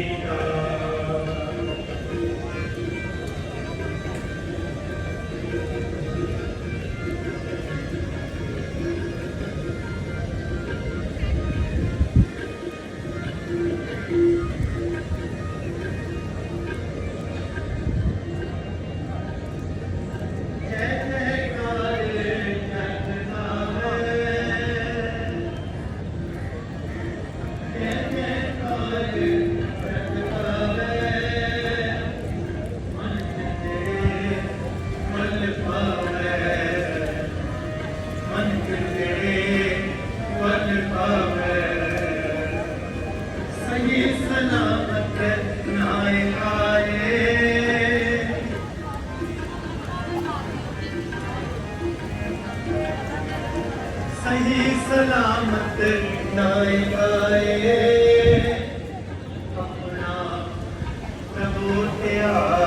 Amen. ਸਹੀ ਸਲਾਮਤ ਨਾਏ ਆਏ ਆਪਣਾ ਪ੍ਰਭੂ ਤੇ ਆ